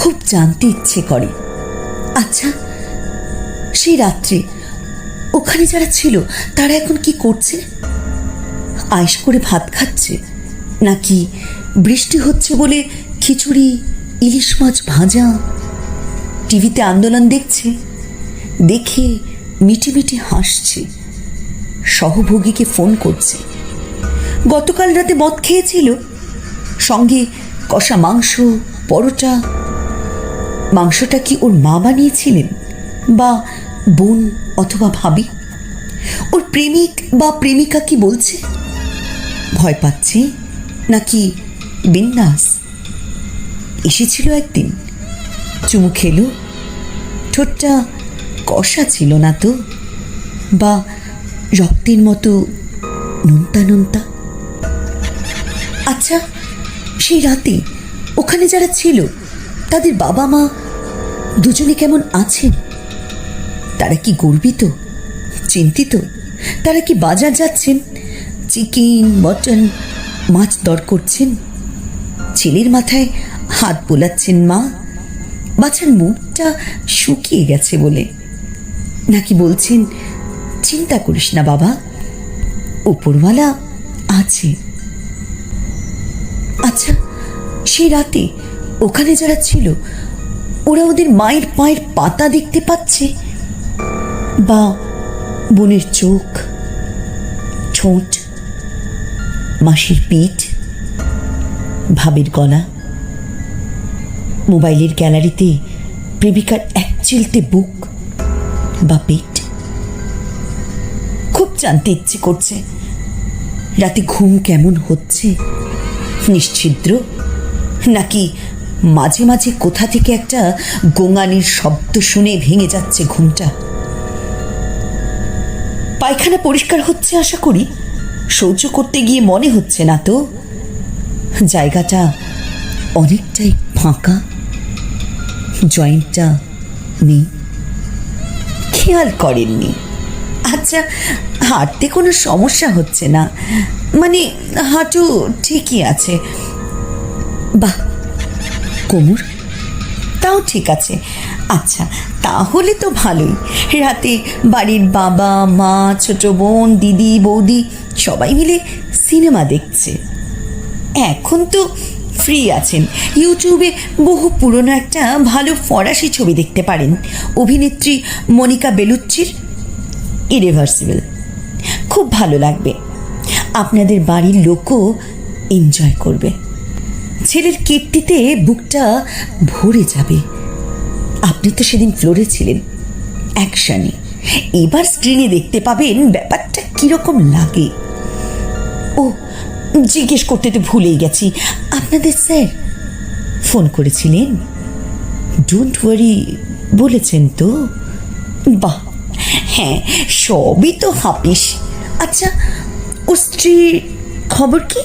খুব জানতে ইচ্ছে করে। আচ্ছা সেই রাত্রে ওখানে যারা ছিল, তারা এখন কি করছে? আয়েস করে ভাত খাচ্ছে, নাকি বৃষ্টি হচ্ছে বলে খিচুড়ি, ইলিশ মাছ ভাজা? টিভিতে আন্দোলন দেখছে, দেখে মিটি মিটি হাসছে, সহভোগীকে ফোন করছে। গতকাল রাতে মদ খেয়েছিল, সঙ্গে কষা মাংস, পরোটা মাংসটা কি ওর মা বানিয়েছিলেন? বা বোন অথবা ভাবি? ওর প্রেমিক বা প্রেমিকা কি বলছে? ভয় পাচ্ছে নাকি বিন্যাস? এসেছিল একদিন। চুমু খেলো। ঠোঁটটা কষা ছিল না তো? বা রক্তের মতো নোনতা নোনতা? আচ্ছা সেই রাতে ওখানে যারা ছিল তাদের বাবা মা দুজনে কেমন আছেন? তারা কি গর্বিত? চিন্তিত? তারা কি বাজার যাচ্ছেন? চিকেন, মটন, মাছ দর করছেন? ছেলের মাথায় হাত বোলাচ্ছেন মা? বাচ্চার মুখটা শুকিয়ে গেছে বলে। নাকি বলছেন, চিন্তা করিস না বাবা, উপরওয়ালা আছে। আচ্ছা সেই রাতে ওখানে যারা ছিল, ওরা ওদের মায়ের পায়ের পাতা দেখতে পাচ্ছে বা বোনের চোখ, ঠোঁট, মাসির পিঠ, ভাবের গলা। মোবাইলের গ্যালারিতে প্রেমিকার এক চিলতে বুক বা পেট খুব জানতে ইচ্ছে করছে, রাতে ঘুম কেমন হচ্ছে, নিশ্ছিদ্র নাকি মাঝে মাঝে কোথা থেকে একটা গোঙানির শব্দ শুনে ভেঙে যাচ্ছে ঘুমটা। পায়খানা পরিষ্কার হচ্ছে আশা করি। শৌচ করতে গিয়ে মনে হচ্ছে না তো। জায়গাটা অনেকটাই ফাঁকা। জয়েন্টটা নেই। খেয়াল করেননি। আচ্ছা হাঁটতে কোনো সমস্যা হচ্ছে না। মানে হাঁটু ঠিকই আছে। বাহ! কোমর? তাও ঠিক আছে। আচ্ছা তাহলে তো ভালোই। রাতে বাড়ির বাবা, মা, ছোট বোন, দিদি, বৌদি সবাই মিলে সিনেমা দেখছে। এখন তো ফ্রি আছেন। ইউটিউবে বহু পুরনো একটা ভালো ফরাসি ছবি দেখতে পারেন। অভিনেত্রী মনিকা বেলুচ্চির ইরিভার্সিবল খুব ভালো লাগবে। আপনাদের বাড়ির লোকও এনজয় করবে। ছেলের কীর্তিতে বুকটা ভরে যাবে। আপনি তো সেদিন ফ্লোরে ছিলেন অ্যাকশানে এবার স্ক্রিনে দেখতে পাবেন ব্যাপারটা কীরকম লাগে। ও, জিজ্ঞেস করতে তো ভুলেই গেছি। আপনাদের স্যার ফোন করেছিলেন? ডোন্ট ওয়ারি বলেছেন তো। বাহ হ্যাঁ সবই তো হাপিস আচ্ছা ও স্ত্রীর খবর কি?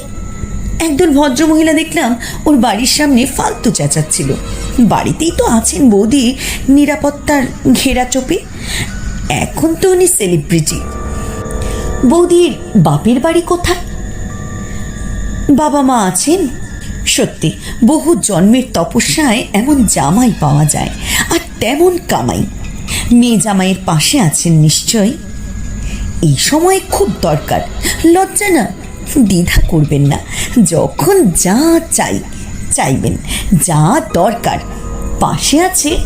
একদল ভদ্রমহিলা দেখলাম ওর বাড়ির সামনে ফালতু চেঁচাচ্ছিল। বাড়িতেই তো আছেন বৌদি নিরাপত্তার ঘেরা চোপে। এখন তো উনি সেলিব্রিটি বৌদির বাপের বাড়ি কোথায়? বাবা মা আছেন? সত্যি, বহু জন্মের তপস্যায় এমন জামাই পাওয়া যায়, আর তেমন কামাই। মেয়ে জামাইয়ের পাশে আছেন নিশ্চয় এই সময় খুব দরকার। লজ্জা না দ্বিধা করবেন না। যখন যা চাই চাইবেন। যা দরকার। পাশে আছে